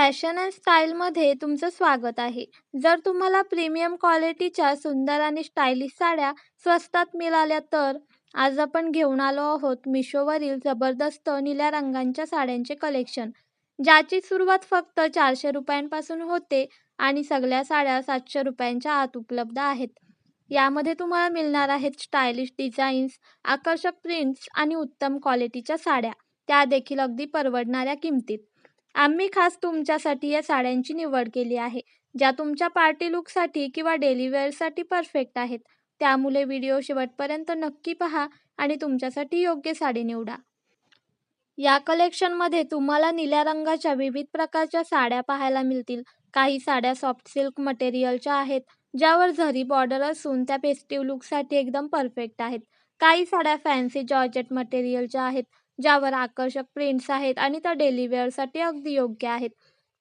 Fashion and स्टाईलमध्ये तुमचं स्वागत आहे. जर तुम्हाला प्रीमियम क्वालिटीच्या सुंदर आणि स्टायलिश साड्या स्वस्तात मिळाल्या तर आज आपण घेऊन आलो आहोत मिशोवरील जबरदस्त निळ्या रंगांच्या साड्यांचे कलेक्शन, ज्याची सुरुवात फक्त चारशे रुपयांपासून होते आणि सगळ्या साड्या सातशे रुपयांच्या आत उपलब्ध आहेत. यामध्ये तुम्हाला मिळणार आहेत स्टायलिश डिझाईन्स, आकर्षक प्रिंट्स आणि उत्तम क्वालिटीच्या साड्या, त्या देखील अगदी परवडणाऱ्या किमतीत. आम्ही खास तुमच्यासाठी या साड्यांची निवड केली आहे, ज्या तुमच्या पार्टी लुकसाठी किंवा डेली वेअरसाठी परफेक्ट आहेत. त्यामुळे व्हिडिओ शेवटपर्यंत नक्की पहा आणि तुमच्यासाठी योग्य साडी निवडा. या कलेक्शनमध्ये तुम्हाला निळ्या रंगाच्या विविध प्रकारच्या साड्या पाहायला मिळतील. काही साड्या सॉफ्ट सिल्क मटेरियलच्या आहेत, ज्यावर झरी बॉर्डर असून त्या फेस्टिव्ह लुकसाठी एकदम परफेक्ट आहेत. काही साड्या फॅन्सी जॉर्जेट मटेरियलच्या आहेत, ज्यावर आकर्षक प्रिंट्स आहेत आणि त्या डेली वेअरसाठी अगदी योग्य आहेत.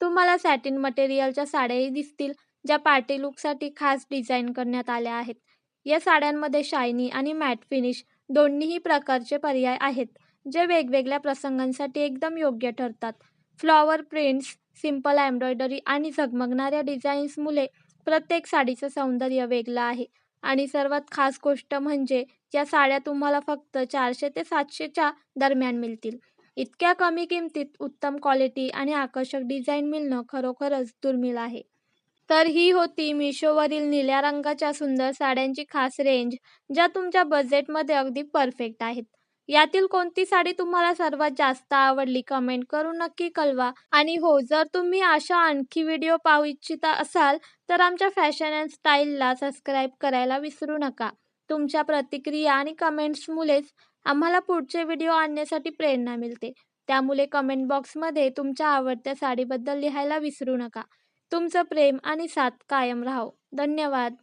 तुम्हाला सॅटिन मटेरियलच्या साड्याही दिसतील, ज्या पार्टी लुकसाठी खास डिझाईन करण्यात आल्या आहेत. या साड्यांमध्ये शायनी आणि मॅट फिनिश दोन्हीही प्रकारचे पर्याय आहेत, जे वेगवेगळ्या प्रसंगांसाठी एकदम योग्य ठरतात. फ्लॉवर प्रिंट्स, सिंपल एम्ब्रॉयडरी आणि झगमगणाऱ्या डिझाईन्समुळे प्रत्येक साडीचं सौंदर्य वेगळं आहे आणि सर्वात खास गोष्ट म्हणजे या साड्या तुम्हाला फक्त चारशे ते सातशेच्या दरम्यान मिळतील. इतक्या कमी किमतीत उत्तम क्वालिटी आणि आकर्षक डिझाईन मिळणं खरोखरच दुर्मिळ आहे. तर ही होती मिशोवरील निळ्या रंगाच्या सुंदर साड्यांची खास रेंज, ज्या तुमच्या बजेटमध्ये अगदी परफेक्ट आहेत. यातील कोणती साडी तुम्हाला सर्वात जास्त आवडली कमेंट करून नक्की कळवा. आणि हो, जर तुम्ही अशा आणखी व्हिडिओ पाहू इच्छिता असाल तर आमच्या फॅशन अँड स्टाईलला सबस्क्राईब करायला विसरू नका. तुमच्या प्रतिक्रिया आणि कमेंट्समुळेच आम्हाला पुढचे व्हिडिओ आणण्यासाठी प्रेरणा मिळते. त्यामुळे कमेंट बॉक्समध्ये तुमच्या आवडत्या साडीबद्दल लिहायला विसरू नका. तुमचं प्रेम आणि साथ कायम राहो. धन्यवाद.